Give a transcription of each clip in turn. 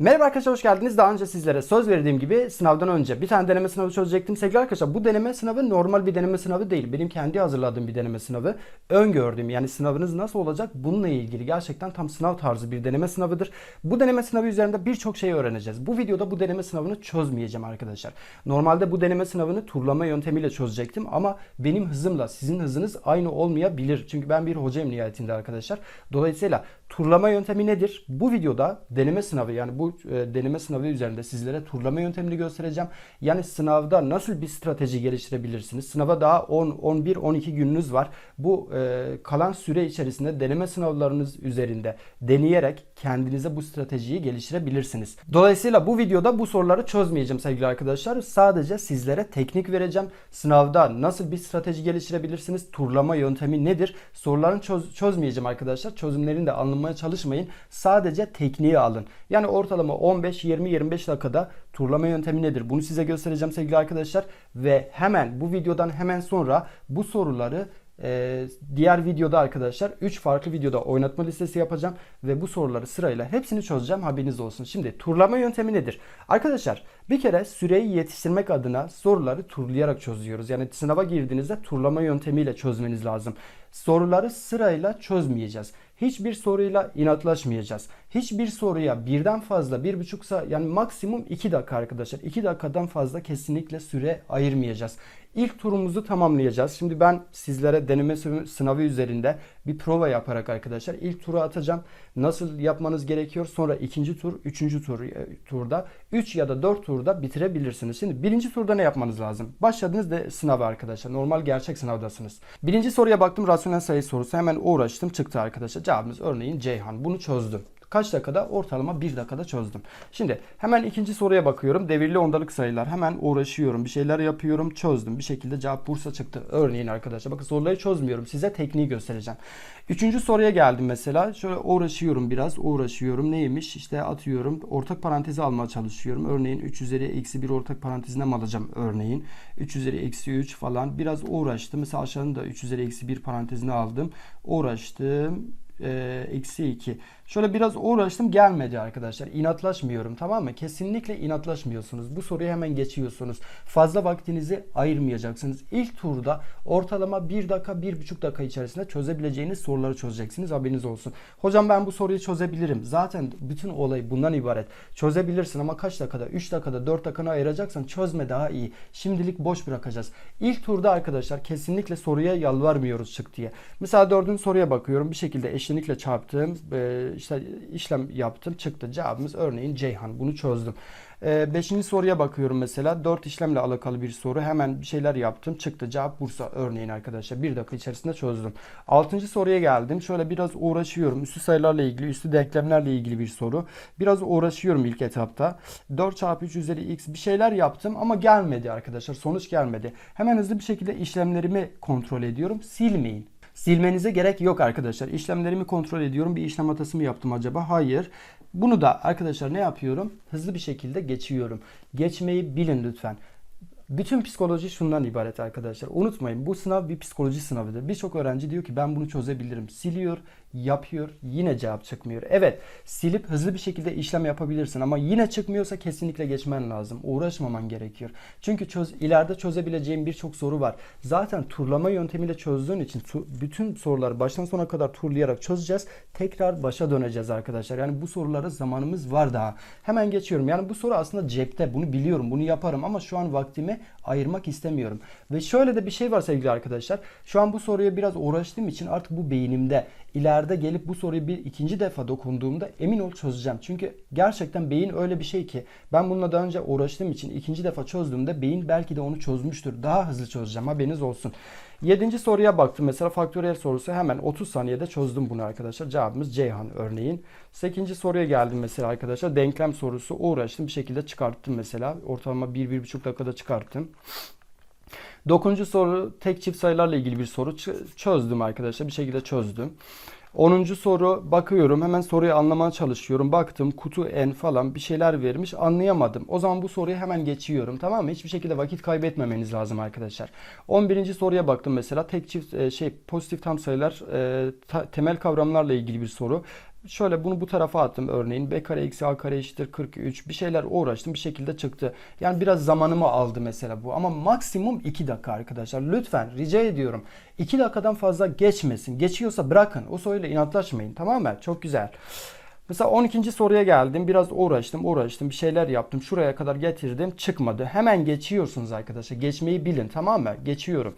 Merhaba arkadaşlar hoş geldiniz. Daha önce sizlere söz verdiğim gibi sınavdan önce bir tane deneme sınavı çözecektim. Sevgili arkadaşlar bu deneme sınavı normal bir deneme sınavı değil. Benim kendi hazırladığım bir deneme sınavı. Öngördüğüm yani sınavınız nasıl olacak bununla ilgili gerçekten tam sınav tarzı bir deneme sınavıdır. Bu deneme sınavı üzerinde birçok şey öğreneceğiz. Bu videoda bu deneme sınavını çözmeyeceğim arkadaşlar. Normalde bu deneme sınavını turlama yöntemiyle çözecektim ama benim hızımla sizin hızınız aynı olmayabilir. Çünkü ben bir hocayım nihayetinde arkadaşlar. Dolayısıyla turlama yöntemi nedir? Bu videoda deneme sınavı yani bu e, deneme sınavı üzerinde sizlere turlama yöntemini göstereceğim. Yani sınavda nasıl bir strateji geliştirebilirsiniz? Sınava daha 10, 11, 12 gününüz var. Bu e, kalan süre içerisinde deneme sınavlarınız üzerinde deneyerek kendinize bu stratejiyi geliştirebilirsiniz. Dolayısıyla bu videoda bu soruları çözmeyeceğim sevgili arkadaşlar. Sadece sizlere teknik vereceğim. Sınavda nasıl bir strateji geliştirebilirsiniz? Turlama yöntemi nedir? Soruların çöz, çözmeyeceğim arkadaşlar. Çözümlerini de anlamaya çalışmayın. Sadece tekniği alın. Yani ortalama 15, 20, 25 dakikada turlama yöntemi nedir? Bunu size göstereceğim sevgili arkadaşlar. Ve hemen bu videodan hemen sonra bu soruları ee, diğer videoda arkadaşlar 3 farklı videoda oynatma listesi yapacağım ve bu soruları sırayla hepsini çözeceğim haberiniz olsun. Şimdi turlama yöntemi nedir? Arkadaşlar bir kere süreyi yetiştirmek adına soruları turlayarak çözüyoruz. Yani sınava girdiğinizde turlama yöntemiyle çözmeniz lazım. Soruları sırayla çözmeyeceğiz. Hiçbir soruyla inatlaşmayacağız. Hiçbir soruya birden fazla bir buçuksa yani maksimum 2 dakika arkadaşlar. 2 dakikadan fazla kesinlikle süre ayırmayacağız. İlk turumuzu tamamlayacağız. Şimdi ben sizlere deneme sınavı üzerinde bir prova yaparak arkadaşlar ilk turu atacağım. Nasıl yapmanız gerekiyor? Sonra ikinci tur, üçüncü tur e, turda 3 ya da 4 turda bitirebilirsiniz. Şimdi birinci turda ne yapmanız lazım? Başladınız da sınava arkadaşlar. Normal gerçek sınavdasınız. Birinci soruya baktım rasyonel sayı sorusu. Hemen uğraştım çıktı arkadaşlar. Cevabımız örneğin Ceyhan. Bunu çözdüm. Kaç dakikada? Ortalama 1 dakikada çözdüm. Şimdi hemen ikinci soruya bakıyorum. Devirli ondalık sayılar. Hemen uğraşıyorum. Bir şeyler yapıyorum. Çözdüm. Bir şekilde cevap Bursa çıktı. Örneğin arkadaşlar. Bakın soruları çözmüyorum. Size tekniği göstereceğim. Üçüncü soruya geldim mesela. Şöyle uğraşıyorum biraz. Uğraşıyorum. Neymiş? İşte atıyorum. Ortak parantezi almaya çalışıyorum. Örneğin 3 üzeri eksi 1 ortak parantezine mi alacağım? Örneğin 3 üzeri eksi 3 falan. Biraz uğraştım. Mesela aşağının da 3 üzeri eksi 1 parantezine aldım. Uğraştım. Eksi 2. Şöyle biraz uğraştım gelmedi arkadaşlar. İnatlaşmıyorum tamam mı? Kesinlikle inatlaşmıyorsunuz. Bu soruyu hemen geçiyorsunuz. Fazla vaktinizi ayırmayacaksınız. İlk turda ortalama 1 dakika 1,5 dakika içerisinde çözebileceğiniz soruları çözeceksiniz. Haberiniz olsun. Hocam ben bu soruyu çözebilirim. Zaten bütün olay bundan ibaret. Çözebilirsin ama kaç dakikada? 3 dakikada 4 dakikana ayıracaksan çözme daha iyi. Şimdilik boş bırakacağız. İlk turda arkadaşlar kesinlikle soruya yalvarmıyoruz çık diye. Mesela dördüncü soruya bakıyorum. Bir şekilde eşlenikle çarptım. Ee, işte işlem yaptım çıktı. Cevabımız örneğin Ceyhan. Bunu çözdüm. Ee, beşinci soruya bakıyorum mesela. Dört işlemle alakalı bir soru. Hemen bir şeyler yaptım. Çıktı. Cevap Bursa örneğin arkadaşlar. Bir dakika içerisinde çözdüm. Altıncı soruya geldim. Şöyle biraz uğraşıyorum. Üstü sayılarla ilgili, üstü denklemlerle ilgili bir soru. Biraz uğraşıyorum ilk etapta. 4 çarpı 3 üzeri x bir şeyler yaptım ama gelmedi arkadaşlar. Sonuç gelmedi. Hemen hızlı bir şekilde işlemlerimi kontrol ediyorum. Silmeyin. Silmenize gerek yok arkadaşlar. İşlemlerimi kontrol ediyorum. Bir işlem hatası mı yaptım acaba? Hayır. Bunu da arkadaşlar ne yapıyorum? Hızlı bir şekilde geçiyorum. Geçmeyi bilin lütfen. Bütün psikoloji şundan ibaret arkadaşlar. Unutmayın bu sınav bir psikoloji sınavıdır. Birçok öğrenci diyor ki ben bunu çözebilirim. Siliyor, yapıyor, yine cevap çıkmıyor. Evet, silip hızlı bir şekilde işlem yapabilirsin ama yine çıkmıyorsa kesinlikle geçmen lazım. Uğraşmaman gerekiyor. Çünkü çöz, ileride çözebileceğin birçok soru var. Zaten turlama yöntemiyle çözdüğün için bütün soruları baştan sona kadar turlayarak çözeceğiz. Tekrar başa döneceğiz arkadaşlar. Yani bu sorulara zamanımız var daha. Hemen geçiyorum. Yani bu soru aslında cepte. Bunu biliyorum, bunu yaparım ama şu an vaktimi ayırmak istemiyorum. Ve şöyle de bir şey var sevgili arkadaşlar. Şu an bu soruya biraz uğraştığım için artık bu beynimde. İleride gelip bu soruyu bir ikinci defa dokunduğumda emin ol çözeceğim. Çünkü gerçekten beyin öyle bir şey ki ben bununla daha önce uğraştığım için ikinci defa çözdüğümde beyin belki de onu çözmüştür. Daha hızlı çözeceğim haberiniz olsun. Yedinci soruya baktım. Mesela faktöriyel sorusu hemen 30 saniyede çözdüm bunu arkadaşlar. Cevabımız Ceyhan örneğin. Sekizinci soruya geldim mesela arkadaşlar. Denklem sorusu uğraştım bir şekilde çıkarttım mesela. Ortalama 1-1,5 dakikada çıkarttım. Dokuzuncu soru tek çift sayılarla ilgili bir soru çözdüm arkadaşlar. Bir şekilde çözdüm. 10. soru bakıyorum hemen soruyu anlamaya çalışıyorum. Baktım kutu n falan bir şeyler vermiş anlayamadım. O zaman bu soruyu hemen geçiyorum tamam mı? Hiçbir şekilde vakit kaybetmemeniz lazım arkadaşlar. 11. soruya baktım mesela tek çift e, şey pozitif tam sayılar e, temel kavramlarla ilgili bir soru. Şöyle bunu bu tarafa attım örneğin. B kare eksi A kare eşittir 43. Bir şeyler uğraştım bir şekilde çıktı. Yani biraz zamanımı aldı mesela bu. Ama maksimum 2 dakika arkadaşlar. Lütfen rica ediyorum. 2 dakikadan fazla geçmesin. Geçiyorsa bırakın. O soruyla inatlaşmayın. Tamam mı? Çok güzel. Mesela 12. soruya geldim. Biraz uğraştım, uğraştım. Bir şeyler yaptım. Şuraya kadar getirdim. Çıkmadı. Hemen geçiyorsunuz arkadaşlar. Geçmeyi bilin. Tamam mı? Geçiyorum.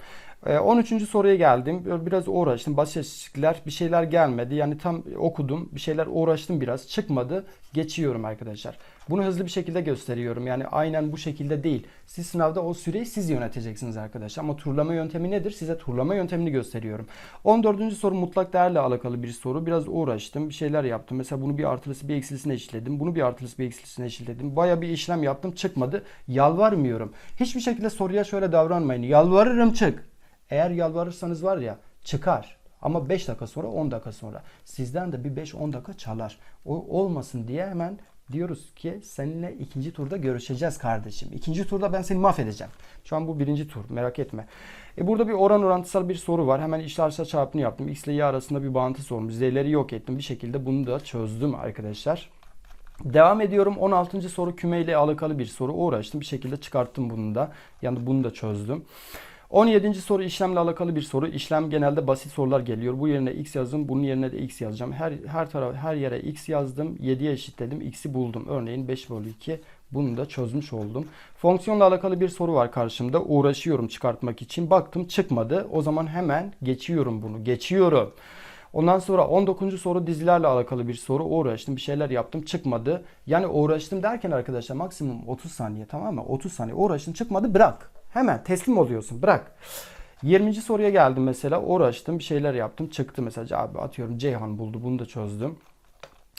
Ee, 13. soruya geldim. Biraz uğraştım. Basit. Bir şeyler gelmedi. Yani tam okudum. Bir şeyler uğraştım biraz. Çıkmadı. Geçiyorum arkadaşlar. Bunu hızlı bir şekilde gösteriyorum. Yani aynen bu şekilde değil. Siz sınavda o süreyi siz yöneteceksiniz arkadaşlar. Ama turlama yöntemi nedir? Size turlama yöntemini gösteriyorum. 14. soru mutlak değerle alakalı bir soru. Biraz uğraştım. Bir şeyler yaptım. Mesela bunu bir artılısı bir eksilisine eşitledim. Bunu bir artılısı bir eksilisine eşitledim. Baya bir işlem yaptım. Çıkmadı. Yalvarmıyorum. Hiçbir şekilde soruya şöyle davranmayın. Yalvarırım çık. Eğer yalvarırsanız var ya çıkar. Ama 5 dakika sonra 10 dakika sonra sizden de bir 5-10 dakika çalar. O olmasın diye hemen diyoruz ki seninle ikinci turda görüşeceğiz kardeşim. İkinci turda ben seni mahvedeceğim. Şu an bu birinci tur merak etme. E burada bir oran orantısal bir soru var. Hemen içler dışlar çarpımını yaptım. X ile Y arasında bir bağıntı sormuş. Z'leri yok ettim. Bir şekilde bunu da çözdüm arkadaşlar. Devam ediyorum. 16. soru kümeyle alakalı bir soru. Uğraştım. Bir şekilde çıkarttım bunu da. Yani bunu da çözdüm. 17. soru işlemle alakalı bir soru. İşlem genelde basit sorular geliyor. Bu yerine x yazdım. Bunun yerine de x yazacağım. Her her taraf her yere x yazdım. 7'ye eşitledim. x'i buldum. Örneğin 5 bölü 2. Bunu da çözmüş oldum. Fonksiyonla alakalı bir soru var karşımda. Uğraşıyorum çıkartmak için. Baktım çıkmadı. O zaman hemen geçiyorum bunu. Geçiyorum. Ondan sonra 19. soru dizilerle alakalı bir soru. Uğraştım bir şeyler yaptım çıkmadı. Yani uğraştım derken arkadaşlar maksimum 30 saniye tamam mı? 30 saniye uğraştım çıkmadı bırak. Hemen teslim oluyorsun bırak. 20. soruya geldim mesela uğraştım bir şeyler yaptım çıktı mesela abi atıyorum Ceyhan buldu bunu da çözdüm.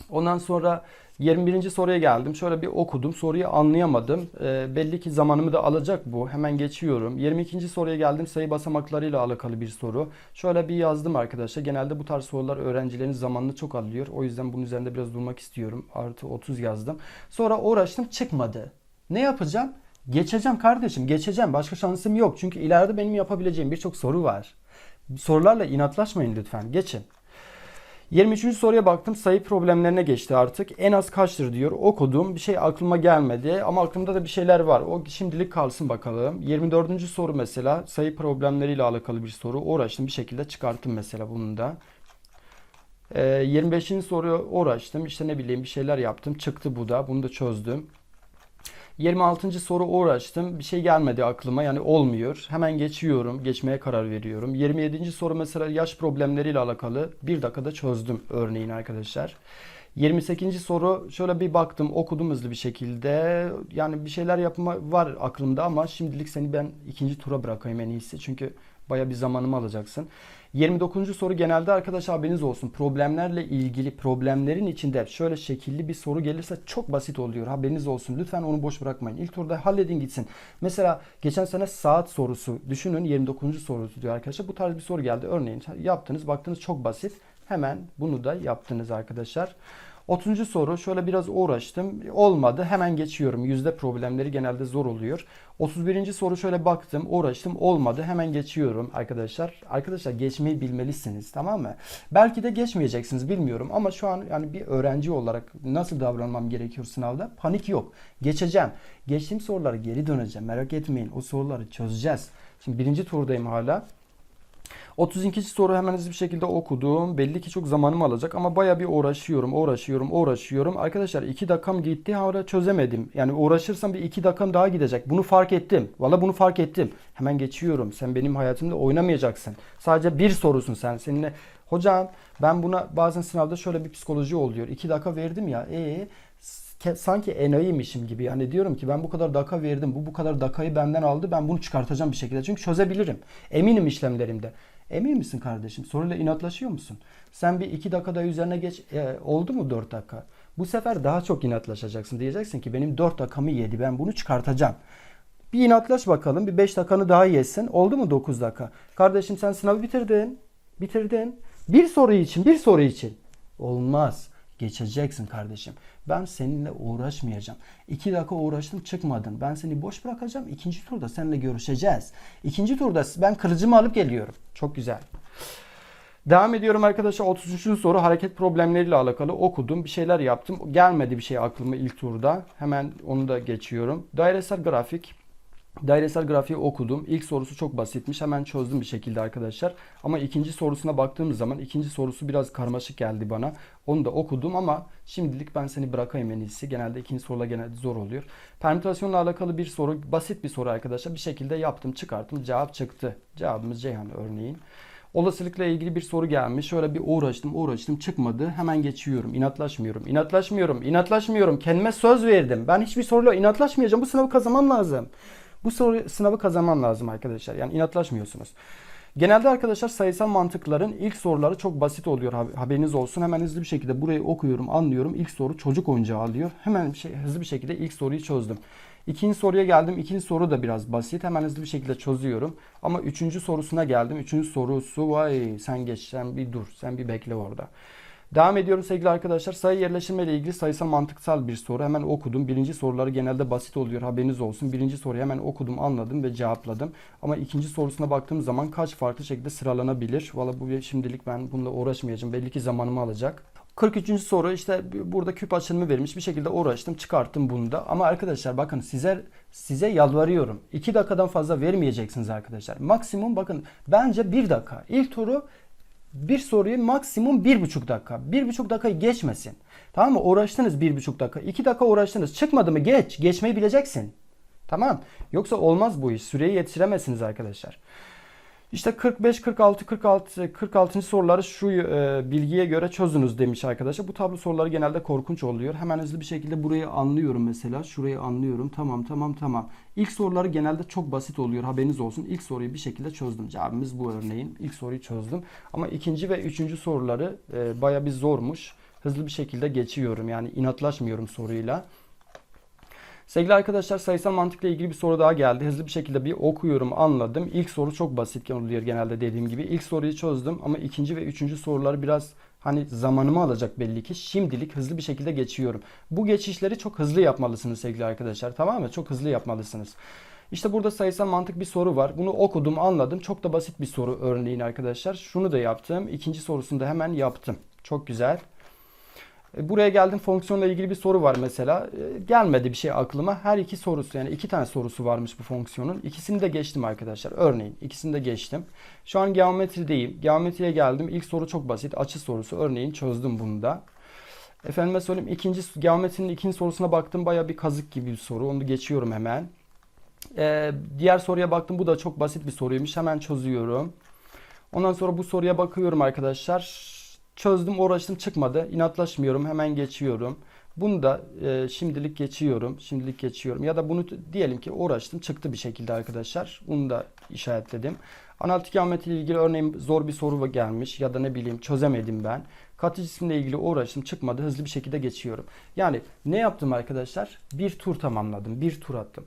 Ondan sonra 21. soruya geldim. Şöyle bir okudum. Soruyu anlayamadım. Ee, belli ki zamanımı da alacak bu. Hemen geçiyorum. 22. soruya geldim. Sayı basamaklarıyla alakalı bir soru. Şöyle bir yazdım arkadaşlar. Genelde bu tarz sorular öğrencilerin zamanını çok alıyor. O yüzden bunun üzerinde biraz durmak istiyorum. Artı 30 yazdım. Sonra uğraştım çıkmadı. Ne yapacağım? Geçeceğim kardeşim. Geçeceğim. Başka şansım yok. Çünkü ileride benim yapabileceğim birçok soru var. Sorularla inatlaşmayın lütfen. Geçin. 23. soruya baktım sayı problemlerine geçti artık. En az kaçtır diyor. Okudum. Bir şey aklıma gelmedi ama aklımda da bir şeyler var. O şimdilik kalsın bakalım. 24. soru mesela sayı problemleriyle alakalı bir soru. Uğraştım bir şekilde çıkarttım mesela bunu da. Ee, 25. soruya uğraştım. İşte ne bileyim bir şeyler yaptım. Çıktı bu da. Bunu da çözdüm. 26. soru uğraştım. Bir şey gelmedi aklıma. Yani olmuyor. Hemen geçiyorum. Geçmeye karar veriyorum. 27. soru mesela yaş problemleriyle alakalı. Bir dakikada çözdüm örneğin arkadaşlar. 28. soru şöyle bir baktım okudum hızlı bir şekilde. Yani bir şeyler yapma var aklımda ama şimdilik seni ben ikinci tura bırakayım en iyisi. Çünkü baya bir zamanımı alacaksın. 29. soru genelde arkadaşlar haberiniz olsun. Problemlerle ilgili problemlerin içinde şöyle şekilli bir soru gelirse çok basit oluyor. Haberiniz olsun. Lütfen onu boş bırakmayın. İlk turda halledin gitsin. Mesela geçen sene saat sorusu düşünün 29. sorusu diyor arkadaşlar. Bu tarz bir soru geldi. Örneğin yaptınız baktınız çok basit. Hemen bunu da yaptınız arkadaşlar. 30. soru şöyle biraz uğraştım. Olmadı. Hemen geçiyorum. Yüzde problemleri genelde zor oluyor. 31. soru şöyle baktım. Uğraştım. Olmadı. Hemen geçiyorum arkadaşlar. Arkadaşlar geçmeyi bilmelisiniz. Tamam mı? Belki de geçmeyeceksiniz. Bilmiyorum. Ama şu an yani bir öğrenci olarak nasıl davranmam gerekiyor sınavda? Panik yok. Geçeceğim. Geçtiğim sorulara geri döneceğim. Merak etmeyin. O soruları çözeceğiz. Şimdi birinci turdayım hala. 32. soru hemen hızlı bir şekilde okudum. Belli ki çok zamanımı alacak ama baya bir uğraşıyorum, uğraşıyorum, uğraşıyorum. Arkadaşlar 2 dakikam gitti hala çözemedim. Yani uğraşırsam bir 2 dakikam daha gidecek. Bunu fark ettim. Valla bunu fark ettim. Hemen geçiyorum. Sen benim hayatımda oynamayacaksın. Sadece bir sorusun sen. Seninle hocam ben buna bazen sınavda şöyle bir psikoloji oluyor. 2 dakika verdim ya. Ee sanki enayiymişim gibi. Yani diyorum ki ben bu kadar dakika verdim. Bu bu kadar dakikayı benden aldı. Ben bunu çıkartacağım bir şekilde. Çünkü çözebilirim. Eminim işlemlerimde. Emin misin kardeşim? Soruyla inatlaşıyor musun? Sen bir iki dakikada üzerine geç. E, oldu mu dört dakika? Bu sefer daha çok inatlaşacaksın. Diyeceksin ki benim dört dakikamı yedi. Ben bunu çıkartacağım. Bir inatlaş bakalım. Bir beş dakikanı daha yesin. Oldu mu dokuz dakika? Kardeşim sen sınavı bitirdin. Bitirdin. Bir soru için, bir soru için. Olmaz. Geçeceksin kardeşim. Ben seninle uğraşmayacağım. İki dakika uğraştım çıkmadın. Ben seni boş bırakacağım. İkinci turda seninle görüşeceğiz. İkinci turda ben kılıcımı alıp geliyorum. Çok güzel. Devam ediyorum arkadaşlar. 33. soru hareket problemleriyle alakalı okudum. Bir şeyler yaptım. Gelmedi bir şey aklıma ilk turda. Hemen onu da geçiyorum. Dairesel grafik. Dairesel grafiği okudum. İlk sorusu çok basitmiş. Hemen çözdüm bir şekilde arkadaşlar. Ama ikinci sorusuna baktığımız zaman ikinci sorusu biraz karmaşık geldi bana. Onu da okudum ama şimdilik ben seni bırakayım en iyisi. Genelde ikinci sorular genelde zor oluyor. Permütasyonla alakalı bir soru, basit bir soru arkadaşlar. Bir şekilde yaptım, çıkarttım. Cevap çıktı. Cevabımız Ceyhan örneğin. Olasılıkla ilgili bir soru gelmiş. Şöyle bir uğraştım, uğraştım, çıkmadı. Hemen geçiyorum. İnatlaşmıyorum. İnatlaşmıyorum. İnatlaşmıyorum. Kendime söz verdim. Ben hiçbir soruyla inatlaşmayacağım. Bu sınavı kazanmam lazım. Bu soru, sınavı kazanmam lazım arkadaşlar. Yani inatlaşmıyorsunuz. Genelde arkadaşlar sayısal mantıkların ilk soruları çok basit oluyor haberiniz olsun. Hemen hızlı bir şekilde burayı okuyorum, anlıyorum. İlk soru çocuk oyuncağı alıyor. Hemen bir şey, hızlı bir şekilde ilk soruyu çözdüm. İkinci soruya geldim. İkinci soru da biraz basit. Hemen hızlı bir şekilde çözüyorum. Ama üçüncü sorusuna geldim. Üçüncü sorusu vay sen geç sen bir dur sen bir bekle orada. Devam ediyorum sevgili arkadaşlar. Sayı yerleştirme ile ilgili sayısal mantıksal bir soru. Hemen okudum. Birinci soruları genelde basit oluyor. Haberiniz olsun. Birinci soruyu hemen okudum, anladım ve cevapladım. Ama ikinci sorusuna baktığım zaman kaç farklı şekilde sıralanabilir? Valla bu şimdilik ben bununla uğraşmayacağım. Belli ki zamanımı alacak. 43. soru işte burada küp açılımı vermiş. Bir şekilde uğraştım, çıkarttım bunu da. Ama arkadaşlar bakın size size yalvarıyorum. 2 dakikadan fazla vermeyeceksiniz arkadaşlar. Maksimum bakın bence 1 dakika. İlk turu bir soruyu maksimum bir buçuk dakika. Bir buçuk dakikayı geçmesin. Tamam mı? Uğraştınız bir buçuk dakika. iki dakika uğraştınız. Çıkmadı mı geç. Geçmeyi bileceksin. Tamam. Yoksa olmaz bu iş. Süreyi yetiştiremezsiniz arkadaşlar. İşte 45, 46, 46, 46. soruları şu e, bilgiye göre çözünüz demiş arkadaşlar. Bu tablo soruları genelde korkunç oluyor. Hemen hızlı bir şekilde burayı anlıyorum mesela. Şurayı anlıyorum. Tamam, tamam, tamam. İlk soruları genelde çok basit oluyor. Haberiniz olsun. İlk soruyu bir şekilde çözdüm. Cevabımız bu örneğin. İlk soruyu çözdüm. Ama ikinci ve üçüncü soruları e, baya bir zormuş. Hızlı bir şekilde geçiyorum. Yani inatlaşmıyorum soruyla. Sevgili arkadaşlar sayısal mantıkla ilgili bir soru daha geldi. Hızlı bir şekilde bir okuyorum anladım. İlk soru çok basit oluyor genelde dediğim gibi. İlk soruyu çözdüm ama ikinci ve üçüncü soruları biraz hani zamanımı alacak belli ki. Şimdilik hızlı bir şekilde geçiyorum. Bu geçişleri çok hızlı yapmalısınız sevgili arkadaşlar. Tamam mı? Çok hızlı yapmalısınız. İşte burada sayısal mantık bir soru var. Bunu okudum, anladım. Çok da basit bir soru örneğin arkadaşlar. Şunu da yaptım. İkinci sorusunu da hemen yaptım. Çok güzel. E, buraya geldim fonksiyonla ilgili bir soru var mesela. E, gelmedi bir şey aklıma. Her iki sorusu yani iki tane sorusu varmış bu fonksiyonun. İkisini de geçtim arkadaşlar. Örneğin ikisini de geçtim. Şu an geometrideyim. Geometriye geldim. İlk soru çok basit. Açı sorusu. Örneğin çözdüm bunu da. Efendime söyleyeyim ikinci geometrinin ikinci sorusuna baktım. Baya bir kazık gibi bir soru. Onu geçiyorum hemen. Ee, diğer soruya baktım. Bu da çok basit bir soruymuş. Hemen çözüyorum. Ondan sonra bu soruya bakıyorum arkadaşlar. Çözdüm, uğraştım çıkmadı. İnatlaşmıyorum, hemen geçiyorum. Bunu da e, şimdilik geçiyorum. Şimdilik geçiyorum. Ya da bunu diyelim ki uğraştım çıktı bir şekilde arkadaşlar. Bunu da işaretledim. Analitik geometri ile ilgili örneğin zor bir soru gelmiş ya da ne bileyim çözemedim ben. Katı cisimle ilgili uğraştım çıkmadı hızlı bir şekilde geçiyorum. Yani ne yaptım arkadaşlar? Bir tur tamamladım. Bir tur attım.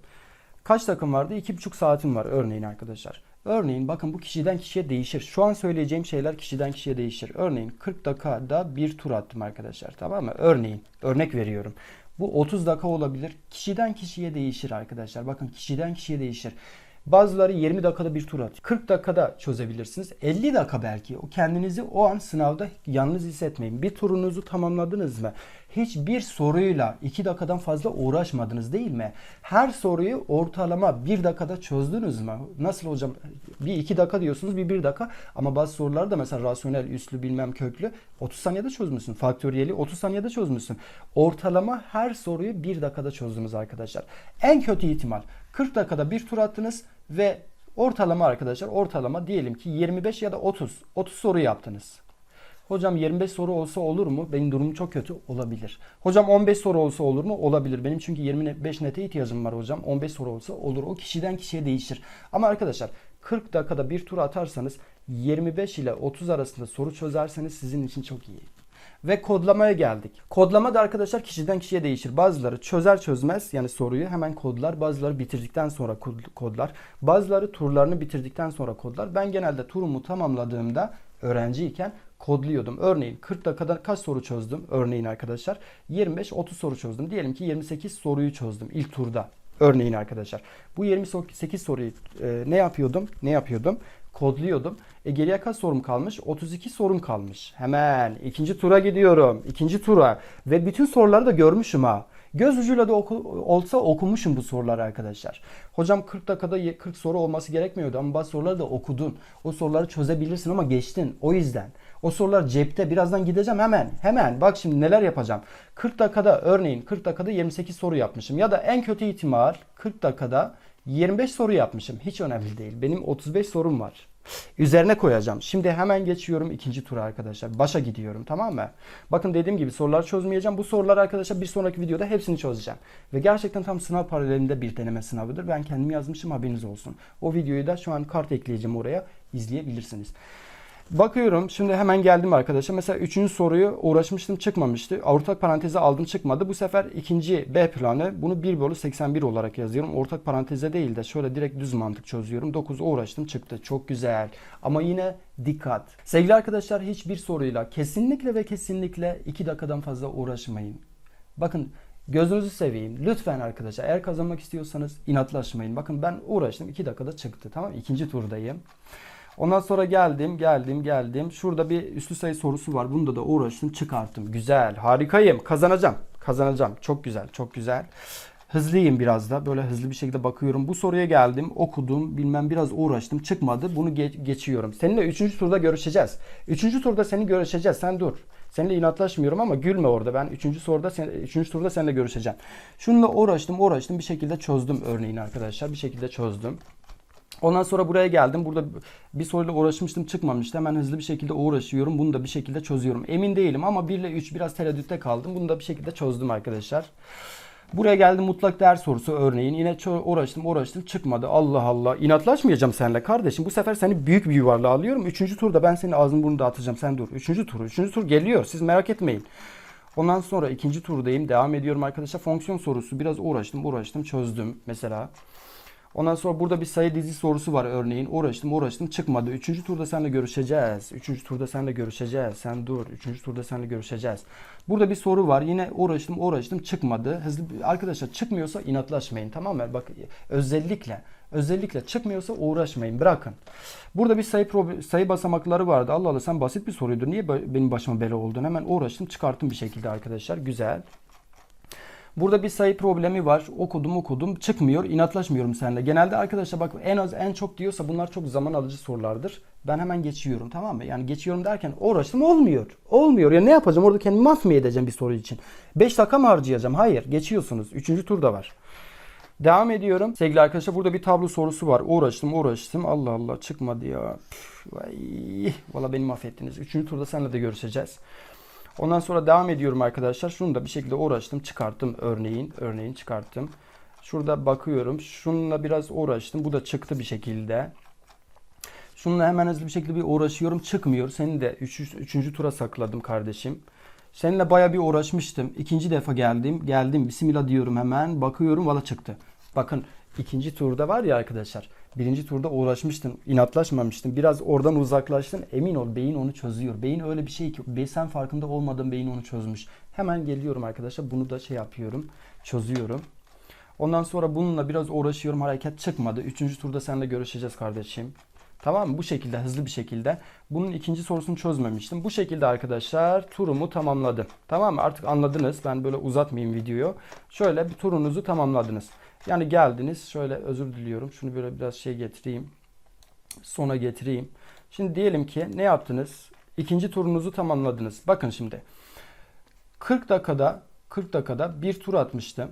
Kaç takım vardı? 2,5 saatim var örneğin arkadaşlar. Örneğin bakın bu kişiden kişiye değişir. Şu an söyleyeceğim şeyler kişiden kişiye değişir. Örneğin 40 dakikada bir tur attım arkadaşlar. Tamam mı? Örneğin örnek veriyorum. Bu 30 dakika olabilir. Kişiden kişiye değişir arkadaşlar. Bakın kişiden kişiye değişir. Bazıları 20 dakikada bir tur atıyor. 40 dakikada çözebilirsiniz. 50 dakika belki. O kendinizi o an sınavda yalnız hissetmeyin. Bir turunuzu tamamladınız mı? Hiçbir soruyla 2 dakikadan fazla uğraşmadınız değil mi? Her soruyu ortalama 1 dakikada çözdünüz mü? Nasıl hocam? Bir 2 dakika diyorsunuz bir 1 dakika. Ama bazı soruları da mesela rasyonel, üslü bilmem köklü 30 saniyede çözmüşsün. Faktöriyeli 30 saniyede çözmüşsün. Ortalama her soruyu 1 dakikada çözdünüz arkadaşlar. En kötü ihtimal 40 dakikada bir tur attınız ve ortalama arkadaşlar ortalama diyelim ki 25 ya da 30 30 soru yaptınız. Hocam 25 soru olsa olur mu? Benim durumum çok kötü olabilir. Hocam 15 soru olsa olur mu? Olabilir. Benim çünkü 25 nete ihtiyacım var hocam. 15 soru olsa olur. O kişiden kişiye değişir. Ama arkadaşlar 40 dakikada bir tur atarsanız 25 ile 30 arasında soru çözerseniz sizin için çok iyi. Ve kodlamaya geldik. Kodlama da arkadaşlar kişiden kişiye değişir. Bazıları çözer çözmez yani soruyu hemen kodlar. Bazıları bitirdikten sonra kodlar. Bazıları turlarını bitirdikten sonra kodlar. Ben genelde turumu tamamladığımda öğrenciyken kodluyordum. Örneğin 40 dakikada kaç soru çözdüm? Örneğin arkadaşlar 25-30 soru çözdüm. Diyelim ki 28 soruyu çözdüm ilk turda. Örneğin arkadaşlar. Bu 28 soruyu e, ne yapıyordum? Ne yapıyordum? kodluyordum. E geriye kaç sorum kalmış? 32 sorum kalmış. Hemen ikinci tura gidiyorum. İkinci tura. Ve bütün soruları da görmüşüm ha. Göz ucuyla da oku, olsa okumuşum bu soruları arkadaşlar. Hocam 40 dakikada ye- 40 soru olması gerekmiyordu ama bazı soruları da okudun. O soruları çözebilirsin ama geçtin. O yüzden. O sorular cepte. Birazdan gideceğim hemen. Hemen. Bak şimdi neler yapacağım. 40 dakikada örneğin 40 dakikada 28 soru yapmışım. Ya da en kötü ihtimal 40 dakikada 25 soru yapmışım. Hiç önemli değil. Benim 35 sorum var. Üzerine koyacağım. Şimdi hemen geçiyorum ikinci tura arkadaşlar. Başa gidiyorum tamam mı? Bakın dediğim gibi soruları çözmeyeceğim. Bu sorular arkadaşlar bir sonraki videoda hepsini çözeceğim. Ve gerçekten tam sınav paralelinde bir deneme sınavıdır. Ben kendim yazmışım haberiniz olsun. O videoyu da şu an kart ekleyeceğim oraya izleyebilirsiniz. Bakıyorum şimdi hemen geldim arkadaşlar. Mesela üçüncü soruyu uğraşmıştım çıkmamıştı. Ortak paranteze aldım çıkmadı. Bu sefer ikinci B planı bunu 1 bölü 81 olarak yazıyorum. Ortak paranteze değil de şöyle direkt düz mantık çözüyorum. 9 uğraştım çıktı. Çok güzel. Ama yine dikkat. Sevgili arkadaşlar hiçbir soruyla kesinlikle ve kesinlikle 2 dakikadan fazla uğraşmayın. Bakın Gözünüzü seveyim. Lütfen arkadaşlar eğer kazanmak istiyorsanız inatlaşmayın. Bakın ben uğraştım 2 dakikada çıktı. Tamam? İkinci turdayım. Ondan sonra geldim, geldim, geldim. Şurada bir üslü sayı sorusu var. Bunda da uğraştım, çıkarttım. Güzel, harikayım. Kazanacağım. Kazanacağım. Çok güzel, çok güzel. Hızlıyım biraz da. Böyle hızlı bir şekilde bakıyorum. Bu soruya geldim, okudum, bilmem biraz uğraştım, çıkmadı. Bunu ge- geçiyorum. Seninle 3. turda görüşeceğiz. 3. turda seni görüşeceğiz. Sen dur. Seninle inatlaşmıyorum ama gülme orada. Ben 3. soruda sen, 3. turda seninle görüşeceğim. Şununla uğraştım, uğraştım. Bir şekilde çözdüm örneğin arkadaşlar. Bir şekilde çözdüm. Ondan sonra buraya geldim. Burada bir soruyla uğraşmıştım çıkmamıştı. Hemen hızlı bir şekilde uğraşıyorum. Bunu da bir şekilde çözüyorum. Emin değilim ama 1 ile 3 biraz tereddütte kaldım. Bunu da bir şekilde çözdüm arkadaşlar. Buraya geldim mutlak değer sorusu örneğin. Yine uğraştım uğraştım çıkmadı. Allah Allah. İnatlaşmayacağım seninle kardeşim. Bu sefer seni büyük bir yuvarlığa alıyorum. Üçüncü turda ben senin ağzını burnunu dağıtacağım. Sen dur. Üçüncü tur. Üçüncü tur geliyor. Siz merak etmeyin. Ondan sonra ikinci turdayım. Devam ediyorum arkadaşlar. Fonksiyon sorusu. Biraz uğraştım uğraştım çözdüm mesela. Ondan sonra burada bir sayı dizi sorusu var örneğin. Uğraştım uğraştım çıkmadı. Üçüncü turda seninle görüşeceğiz. Üçüncü turda seninle görüşeceğiz. Sen dur. Üçüncü turda seninle görüşeceğiz. Burada bir soru var. Yine uğraştım uğraştım çıkmadı. Hızlı arkadaşlar çıkmıyorsa inatlaşmayın tamam mı? Bak özellikle özellikle çıkmıyorsa uğraşmayın. Bırakın. Burada bir sayı sayı basamakları vardı. Allah Allah sen basit bir soruydu. Niye benim başıma bela oldun? Hemen uğraştım çıkarttım bir şekilde arkadaşlar. Güzel. Burada bir sayı problemi var. Okudum okudum çıkmıyor. İnatlaşmıyorum seninle. Genelde arkadaşlar bak en az en çok diyorsa bunlar çok zaman alıcı sorulardır. Ben hemen geçiyorum tamam mı? Yani geçiyorum derken uğraştım olmuyor. Olmuyor. Ya ne yapacağım? Orada kendimi mahv mı edeceğim bir soru için? 5 dakika mı harcayacağım? Hayır. Geçiyorsunuz. Üçüncü turda var. Devam ediyorum. Sevgili arkadaşlar burada bir tablo sorusu var. Uğraştım uğraştım. Allah Allah çıkmadı ya. Vay. Valla beni mahvettiniz. Üçüncü turda seninle de görüşeceğiz. Ondan sonra devam ediyorum arkadaşlar. Şunu da bir şekilde uğraştım. Çıkarttım örneğin. Örneğin çıkarttım. Şurada bakıyorum. Şununla biraz uğraştım. Bu da çıktı bir şekilde. Şununla hemen hızlı bir şekilde bir uğraşıyorum. Çıkmıyor. Seni de 3. Üç, üçüncü tura sakladım kardeşim. Seninle baya bir uğraşmıştım. İkinci defa geldim. Geldim. Bismillah diyorum hemen. Bakıyorum. Valla çıktı. Bakın ikinci turda var ya arkadaşlar. Birinci turda uğraşmıştın. inatlaşmamıştın. Biraz oradan uzaklaştın. Emin ol beyin onu çözüyor. Beyin öyle bir şey ki sen farkında olmadığın beyin onu çözmüş. Hemen geliyorum arkadaşlar. Bunu da şey yapıyorum. Çözüyorum. Ondan sonra bununla biraz uğraşıyorum. Hareket çıkmadı. Üçüncü turda seninle görüşeceğiz kardeşim. Tamam mı? Bu şekilde hızlı bir şekilde. Bunun ikinci sorusunu çözmemiştim. Bu şekilde arkadaşlar turumu tamamladım. Tamam mı? Artık anladınız. Ben böyle uzatmayayım videoyu. Şöyle bir turunuzu tamamladınız. Yani geldiniz. Şöyle özür diliyorum. Şunu böyle biraz şey getireyim. Sona getireyim. Şimdi diyelim ki ne yaptınız? İkinci turunuzu tamamladınız. Bakın şimdi. 40 dakikada 40 dakikada bir tur atmıştım.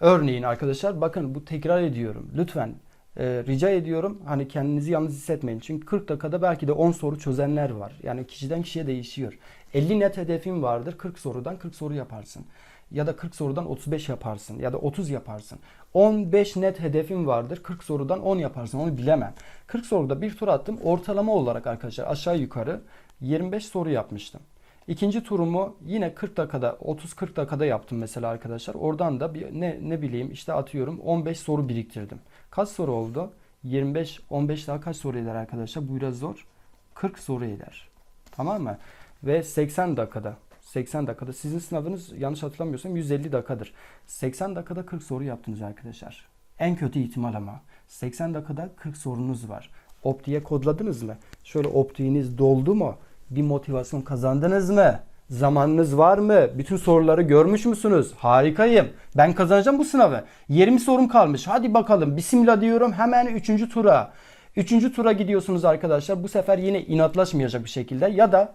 Örneğin arkadaşlar bakın bu tekrar ediyorum. Lütfen e, rica ediyorum hani kendinizi yalnız hissetmeyin. Çünkü 40 dakikada belki de 10 soru çözenler var. Yani kişiden kişiye değişiyor. 50 net hedefin vardır. 40 sorudan 40 soru yaparsın. Ya da 40 sorudan 35 yaparsın. Ya da 30 yaparsın. 15 net hedefin vardır. 40 sorudan 10 yaparsın. Onu bilemem. 40 soruda bir tur attım. Ortalama olarak arkadaşlar aşağı yukarı 25 soru yapmıştım. İkinci turumu yine 40 dakikada 30-40 dakikada yaptım mesela arkadaşlar. Oradan da bir ne ne bileyim işte atıyorum 15 soru biriktirdim. Kaç soru oldu? 25 15 daha kaç soru eder arkadaşlar? Bu biraz zor. 40 soru eder. Tamam mı? Ve 80 dakikada 80 dakikada sizin sınavınız yanlış hatırlamıyorsam 150 dakikadır. 80 dakikada 40 soru yaptınız arkadaşlar. En kötü ihtimal ama 80 dakikada 40 sorunuz var. Optiğe kodladınız mı? Şöyle optiğiniz doldu mu? Bir motivasyon kazandınız mı? Zamanınız var mı? Bütün soruları görmüş müsünüz? Harikayım. Ben kazanacağım bu sınavı. 20 sorum kalmış. Hadi bakalım. Bismillah diyorum hemen 3. tura. 3. tura gidiyorsunuz arkadaşlar. Bu sefer yine inatlaşmayacak bir şekilde ya da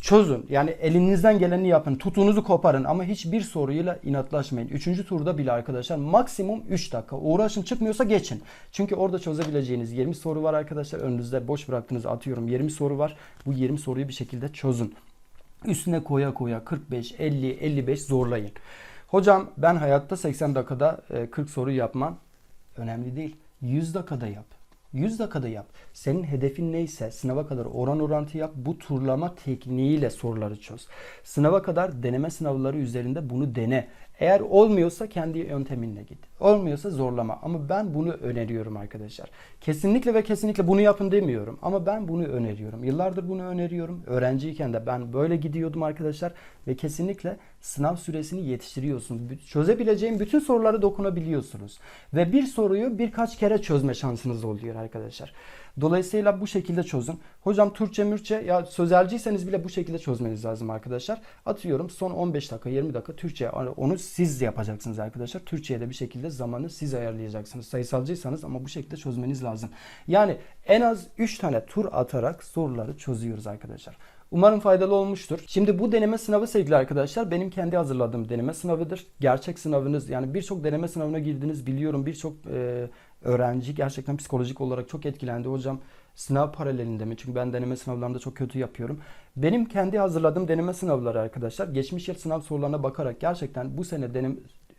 çözün. Yani elinizden geleni yapın. Tutunuzu koparın ama hiçbir soruyla inatlaşmayın. Üçüncü turda bile arkadaşlar maksimum 3 dakika. Uğraşın çıkmıyorsa geçin. Çünkü orada çözebileceğiniz 20 soru var arkadaşlar. Önünüzde boş bıraktığınız atıyorum 20 soru var. Bu 20 soruyu bir şekilde çözün. Üstüne koya koya 45, 50, 55 zorlayın. Hocam ben hayatta 80 dakikada e, 40 soru yapmam. Önemli değil. 100 dakikada yap. 100 dakikada yap. Senin hedefin neyse sınava kadar oran orantı yap. Bu turlama tekniğiyle soruları çöz. Sınava kadar deneme sınavları üzerinde bunu dene. Eğer olmuyorsa kendi yönteminle git. Olmuyorsa zorlama. Ama ben bunu öneriyorum arkadaşlar. Kesinlikle ve kesinlikle bunu yapın demiyorum. Ama ben bunu öneriyorum. Yıllardır bunu öneriyorum. Öğrenciyken de ben böyle gidiyordum arkadaşlar. Ve kesinlikle sınav süresini yetiştiriyorsunuz. Çözebileceğim bütün soruları dokunabiliyorsunuz. Ve bir soruyu birkaç kere çözme şansınız oluyor arkadaşlar. Dolayısıyla bu şekilde çözün. Hocam Türkçe mürçe ya sözelciyseniz bile bu şekilde çözmeniz lazım arkadaşlar. Atıyorum son 15 dakika 20 dakika Türkçe onu siz yapacaksınız arkadaşlar. Türkçe'ye de bir şekilde zamanı siz ayarlayacaksınız. Sayısalcıysanız ama bu şekilde çözmeniz lazım. Yani en az 3 tane tur atarak soruları çözüyoruz arkadaşlar. Umarım faydalı olmuştur. Şimdi bu deneme sınavı sevgili arkadaşlar benim kendi hazırladığım deneme sınavıdır. Gerçek sınavınız yani birçok deneme sınavına girdiniz biliyorum birçok e, öğrenci gerçekten psikolojik olarak çok etkilendi. Hocam sınav paralelinde mi? Çünkü ben deneme sınavlarında çok kötü yapıyorum. Benim kendi hazırladığım deneme sınavları arkadaşlar geçmiş yıl sınav sorularına bakarak gerçekten bu sene deneme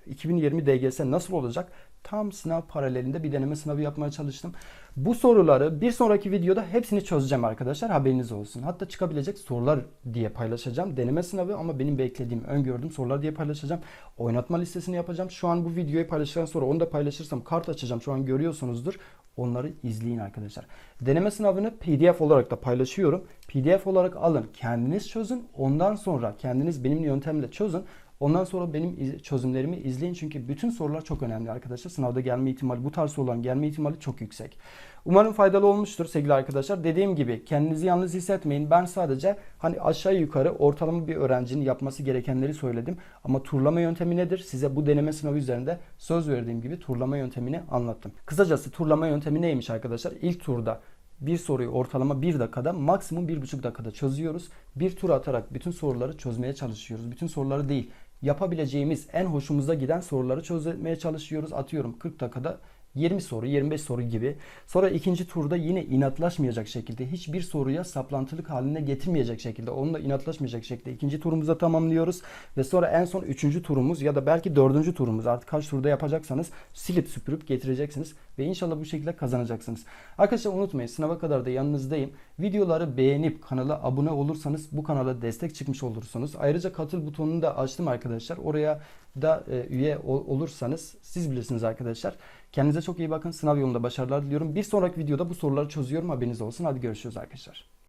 2020 DGS nasıl olacak? Tam sınav paralelinde bir deneme sınavı yapmaya çalıştım. Bu soruları bir sonraki videoda hepsini çözeceğim arkadaşlar. Haberiniz olsun. Hatta çıkabilecek sorular diye paylaşacağım. Deneme sınavı ama benim beklediğim, öngördüğüm sorular diye paylaşacağım. Oynatma listesini yapacağım. Şu an bu videoyu paylaştıktan sonra onu da paylaşırsam kart açacağım. Şu an görüyorsunuzdur. Onları izleyin arkadaşlar. Deneme sınavını PDF olarak da paylaşıyorum. PDF olarak alın. Kendiniz çözün. Ondan sonra kendiniz benim yöntemle çözün. Ondan sonra benim çözümlerimi izleyin çünkü bütün sorular çok önemli arkadaşlar. Sınavda gelme ihtimali, bu tarz soruların gelme ihtimali çok yüksek. Umarım faydalı olmuştur sevgili arkadaşlar. Dediğim gibi kendinizi yalnız hissetmeyin. Ben sadece hani aşağı yukarı ortalama bir öğrencinin yapması gerekenleri söyledim. Ama turlama yöntemi nedir? Size bu deneme sınavı üzerinde söz verdiğim gibi turlama yöntemini anlattım. Kısacası turlama yöntemi neymiş arkadaşlar? İlk turda bir soruyu ortalama 1 dakikada maksimum 1,5 dakikada çözüyoruz. Bir tur atarak bütün soruları çözmeye çalışıyoruz. Bütün soruları değil yapabileceğimiz en hoşumuza giden soruları çözmeye çalışıyoruz. Atıyorum 40 dakikada 20 soru, 25 soru gibi. Sonra ikinci turda yine inatlaşmayacak şekilde, hiçbir soruya saplantılık haline getirmeyecek şekilde, onunla inatlaşmayacak şekilde ikinci turumuza tamamlıyoruz. Ve sonra en son üçüncü turumuz ya da belki dördüncü turumuz artık kaç turda yapacaksanız silip süpürüp getireceksiniz. Ve inşallah bu şekilde kazanacaksınız. Arkadaşlar unutmayın sınava kadar da yanınızdayım. Videoları beğenip kanala abone olursanız bu kanala destek çıkmış olursunuz. Ayrıca katıl butonunu da açtım arkadaşlar. Oraya da e, üye ol, olursanız siz bilirsiniz arkadaşlar. Kendinize çok iyi bakın. Sınav yolunda başarılar diliyorum. Bir sonraki videoda bu soruları çözüyorum. Haberiniz olsun. Hadi görüşürüz arkadaşlar.